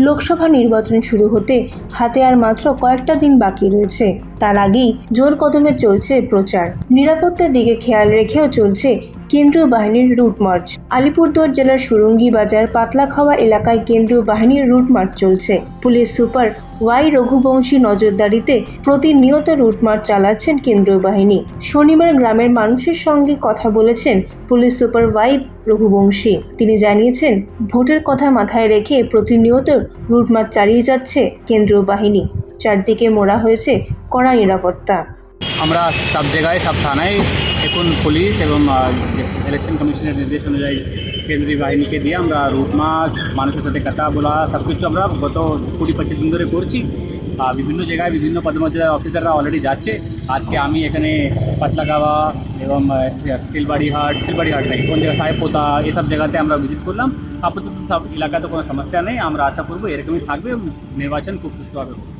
লোকসভা নির্বাচন শুরু হতে হাতে আর মাত্র কয়েকটা দিন বাকি রয়েছে। তার আগেই জোর কদমে চলছে প্রচার। নিরাপত্তার দিকে খেয়াল রেখেও চলছে কেন্দ্রীয় বাহিনীর রুট মার্চ। আলিপুরদুয়ার জেলার সুরঙ্গি বাজার পাতলাখাওয়া এলাকায় কেন্দ্রীয় বাহিনীর রুট মার্চ চলছে। পুলিশ সুপার ওয়াই রঘুবংশী নজরদারিতে প্রতিনিয়ত রুট মার্চ চালাচ্ছেন কেন্দ্রীয় বাহিনী। শনিবার গ্রামের মানুষের সঙ্গে কথা বলেছেন পুলিশ সুপার ওয়াই রঘুবংশী। তিনি জানিয়েছেন, ভোটের কথা মাথায় রেখে প্রতিনিয়ত রুট মার্চ চালিয়ে যাচ্ছে কেন্দ্রীয় বাহিনী। চারদিকে মোড়া হয়েছে কড়া নিরাপত্তা। আমরা সব জায়গায়, সব থানায় এখন পুলিশ এবং ইলেকশন কমিশনের নির্দেশ অনুযায়ী কেন্দ্রীয় বাহিনীকে দিয়ে আমরা রুট মার্চ মানুষের সাথে কথা বলা, সব কিছু আমরা গত কুড়ি পঁচিশ দিন ধরে করছি। বিভিন্ন জায়গায় বিভিন্ন পদমর্যাদার অফিসাররা অলরেডি যাচ্ছে। আজকে আমি এখানে পাতলাগাওয়া এবং স্টিলবাড়ি হাট স্টিলবাড়ি হাট নাকি কোন জায়গায়, সাহেবপোতা, এসব জায়গাতে আমরা ভিজিট করলাম। আপাতত সব এলাকাতে কোনো সমস্যা নেই। আমরা আশা করব এরকমই থাকবে নির্বাচন খুব সুস্থভাবে হবে।